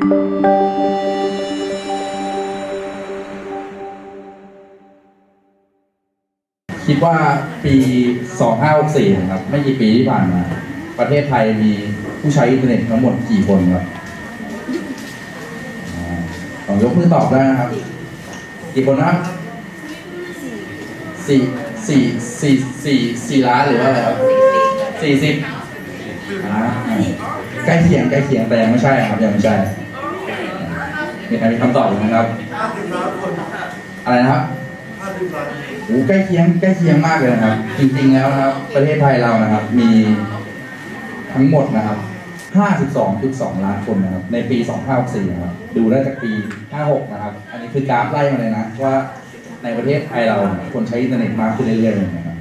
คิดว่าปี 2564นะครับไม่กี่ปีที่ผ่านมา ประเทศไทยมีผู้ใช้อินเทอร์เน็ตทั้งหมดกี่คนครับอ่าลองยกมือตอบได้นะครับ กี่คนนะครับสี่สี่สี่สี่สี่ล้านหรือว่าอะไรครับสี่สิบใกล้เคียงใกล้เคียงแต่ยังไม่ใช่ครับยังไม่ใช่ มีใครมีคำตอบไหมครับ ห้าสิบล้านคนอะไรนะครับห้าสิบล้านโอ้ใกล้เคียงใกล้เคียงมากเลยนะครับ จริงๆแล้วนะครับ ประเทศไทยเรานะครับ มีทั้งหมดนะครับ 52.2 ล้านคนนะครับ ในปี 2564นะครับ ดูได้จากปี 56 นะครับ อันนี้คือกราฟไล่มาเลยนะว่าในประเทศไทยเราเนี่ยคนใช้อินเทอร์เน็ตมากขึ้นเรื่อยๆเลยนะครับ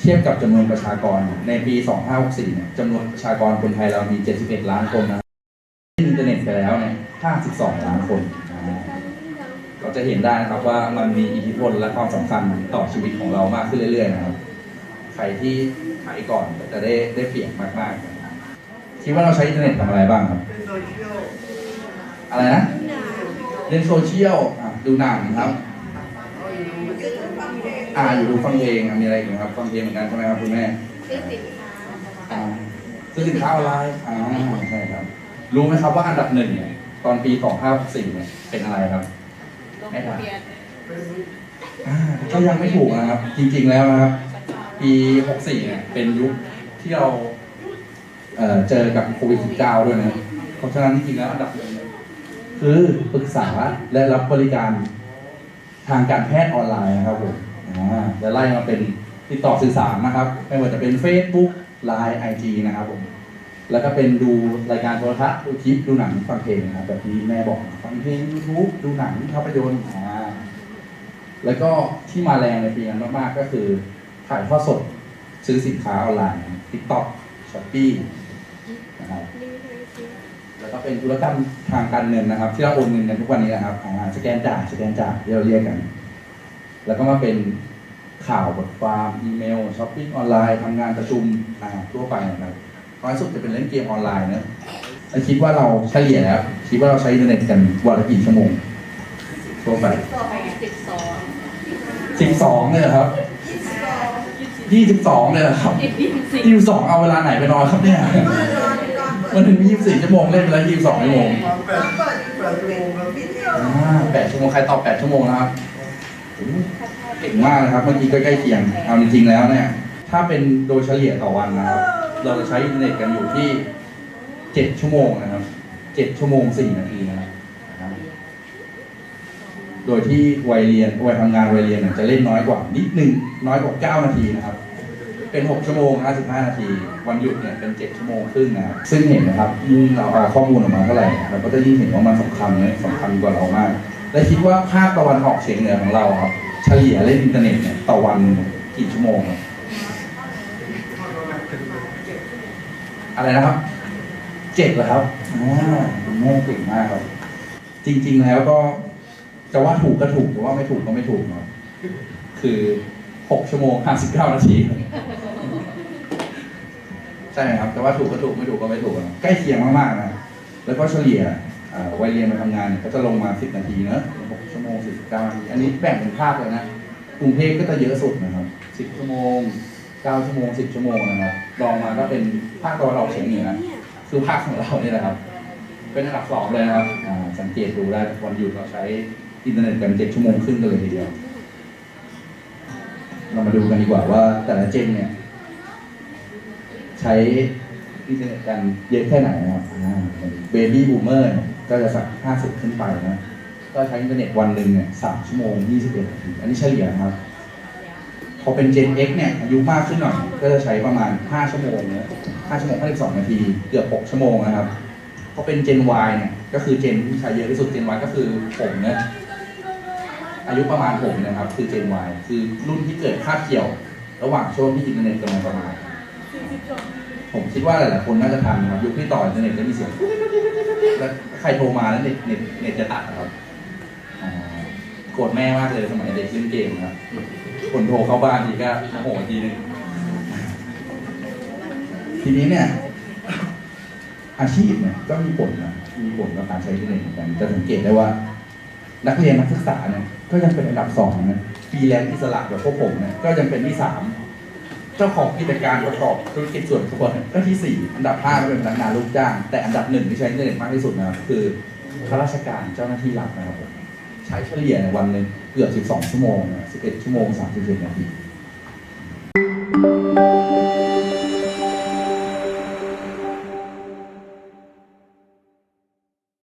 เทียบกับจำนวนประชากรในปี 2564เนี่ยจำนวนประชากรคนไทยเรามี 71 ล้านคนนะเล่นอินเทอร์เน็ตไปแล้วเนี่ย 52 ล้านคนนะเราจะเห็นได้นะครับว่ามันมีอิทธิพลและความสำคัญต่อชีวิตของเรามากขึ้นเรื่อยๆนะครับ ใครที่ขายก่อนก็จะได้ได้เปรียบมากๆนะครับคิดว่าเราใช้อินเทอร์เน็ตทำอะไรบ้างครับเป็นโซเชียลอะไรนะ เล่นโซเชียลอะดูหนังครับ อ่าอยู่ดูฟังเพลงอะมีอะไรอีกไหมครับ ฟังเพลงเหมือนกันใช่ไหมครับคุณแม่ ซื้อสินค้าอ่าซื้อสินค้าออนไลน์อ่าใช่ครับ รู้ไหมครับว่าอันดับหนึ่งเนี่ย ตอนปี 2564เนี่ยเป็นอะไรครับ ลงทะเบียนอ่าก็ยังไม่ถูกนะครับ จริงๆแล้วนะครับ ปี 64เนี่ยเป็นยุคที่เราเอ่อเจอกับโควิด -19 ด้วยนะ เพราะฉะนั้นจริงๆแล้วอันดับหนึ่งเนี่ยคือปรึกษาและรับบริการทางการแพทย์ออนไลน์นะครับผมอ่าและไล่มาเป็นติดต่อสื่อสารนะครับ ไม่ว่าจะเป็น Facebook Line IG นะครับผม แล้วก็เป็นดูรายการโทรทัศน์ดูคลิปดูหนังฟังเพลงนะครับแบบที่แม่บอกฟังเพลง YouTube ดูหนังภาพยนตร์อ่าแล้วก็ที่มาแรงในปีนั้นมากๆก็คือถ่ายทอดสดซื้อสินค้าออนไลน์ TikTok Shopee นะครับแล้วก็เป็นธุรกรรมทางการเงินนะครับ ที่เราโอนเงินกันทุกวันนี้นะครับอ่าสแกนจ่ายสแกนจ่ายที่เราเรียกกัน แล้วก็มาเป็นข่าวบทความอีเมลช้อปปิ้งออนไลน์ทำงานประชุมอ่าทั่วไปนะครับ น้อยสุดจะเป็นเล่นเกมออนไลน์นะแล้วคิดว่าเราเฉลี่ยแล้วคิดว่าเราใช้อินเทอร์เน็ตกันวันละกี่ชั่วโมงทั่วไปตัวไปสิบสองสิบสองเลยเหรอครับยี่สิบสองเลยเหรอครับยี่สิบสี่ยี่สิบสองเอาเวลาไหนไปนอนครับเนี่ยมันถึงยี่สิบสี่ชั่วโมงเล่นไปแล้วยี่สิบสองชั่วโมงตอนแปดแปดโมงครับอ่าแปดชั่วโมงใครตอบแปดชั่วโมงนะครับโอ้โหเก่งมากนะครับเมื่อกี้ก็ใกล้เคียงเอาจริงๆแล้วเนี่ย ถ้าเป็นโดยเฉลี่ยต่อวันนะครับ เราจะใช้อินเทอร์เน็ตกันอยู่ที่เจ็ดชั่วโมงนะครับเจ็ดชั่วโมงสี่นาทีนะครับ โดยที่วัยเรียนวัยทำงานวัยเรียนเนี่ยจะเล่นน้อยกว่านิดหนึ่งน้อยกว่า 9 นาทีนะครับ เป็น 6 ชั่วโมง 55 นาที วันหยุดเนี่ยเป็น 7 ชั่วโมงครึ่งนะครับ ซึ่งเห็นนะครับยิ่งเราเอาข้อมูลออกมาเท่าไหร่เนี่ยเราก็จะยิ่งเห็นว่ามันสำคัญเลยสำคัญกว่าเรามาก และคิดว่าภาคตะวันออกเฉียงเหนือของเราครับเฉลี่ยเล่นอินเทอร์เน็ตเนี่ยต่อวันกี่ชั่วโมงครับ อะไรนะครับเจ็ดเหรอครับอ่าคุณแม่เก่งมากครับ จริง ๆ แล้วก็จะว่าถูกก็ถูกจะว่าไม่ถูกก็ไม่ถูกเนาะคือหกชั่วโมงห้าสิบเก้านาทีใช่ไหมครับ แต่ว่าถูกก็ถูกไม่ถูกก็ไม่ถูกนะใกล้เคียงมากๆนะแล้วก็เฉลี่ยวัยเรียนมาทำงานเนี่ยก็จะลงมาสิบนาทีเนอะหกชั่วโมงสิบเก้านาทีอันนี้แบ่งเป็นภาคเลยนะกรุงเทพก็จะเยอะสุดนะครับสิบชั่วโมง เก้าชั่วโมงสิบชั่วโมงนะครับรองมาก็เป็นภาคตะวันออกเฉียงเหนือคือภาคของเราเนี่ยนะครับ เป็นอันดับสองเลยนะครับอ่าสังเกตดูได้วันหยุดเราใช้อินเทอร์เน็ตกันเจ็ดชั่วโมงครึ่งกันเลยทีเดียว เรามาดูกันดีกว่าว่าแต่ละเจนเนี่ย ใช้อินเทอร์เน็ตกันเยอะแค่ไหนนะครับเบบี้บูมเมอร์ก็จะสักห้าสิบขึ้นไปนะ ก็ใช้อินเทอร์เน็ตวันหนึ่งเนี่ยสามชั่วโมงยี่สิบเอ็ดนาทีอันนี้เฉลี่ยนะครับ พอเป็น Gen X เนี่ยอายุมากขึ้นหน่อยก็จะใช้ประมาณ 5 ชั่วโมงเนะ5ชั่วโมง52นาที เกือบ 6 ชั่วโมงนะครับพอเป็น Gen Y เนี่ยก็คือ Gen ที่ใช้เยอะที่สุด Gen Y ก็คือผมนะอายุประมาณผมนะครับ คือ Gen Y คือรุ่นที่เกิดคาบเกี่ยว ระหว่างช่วงที่อินเทอร์เน็ตกำลังประมาณ ผมคิดว่าหลายๆคนน่าจะทันนะครับยุคที่ต่ออินเทอร์เน็ตแล้วมีเสียงแล้วใครโทรมาแล้วเน็ตเน็ตเน็ตจะตัดนะครับอ่า โกรธแม่มากเลยสมัยเด็กเล่นเกมครับคนโทรเข้าบ้านทีก็โมโหทีนึงทีนี้เนี่ย อาชีพเนี่ยก็มีผลนะมีผลต่อการใช้อินเทอร์เน็ตเหมือนกันจะสังเกตได้ว่า นักเรียนนักศึกษาเนี่ยก็ยังเป็นอันดับสองนะฟรีแลนซ์อิสระแบบพวกผมเนี่ยก็ยังเป็นที่สามเจ้าของกิจการประกอบธุรกิจส่วนตัวก็ที่สี่อันดับห้าก็เป็นพนักงานลูกจ้าง แต่อันดับหนึ่งที่ใช้อินเทอร์เน็ตมากที่สุดนะครับคือข้าราชการเจ้าหน้าที่รัฐนะครับผม ใช้เฉลี่ยในวันหนึ่งเกือบ 12 ชั่วโมงนะ11 ชั่วโมง 37 นาที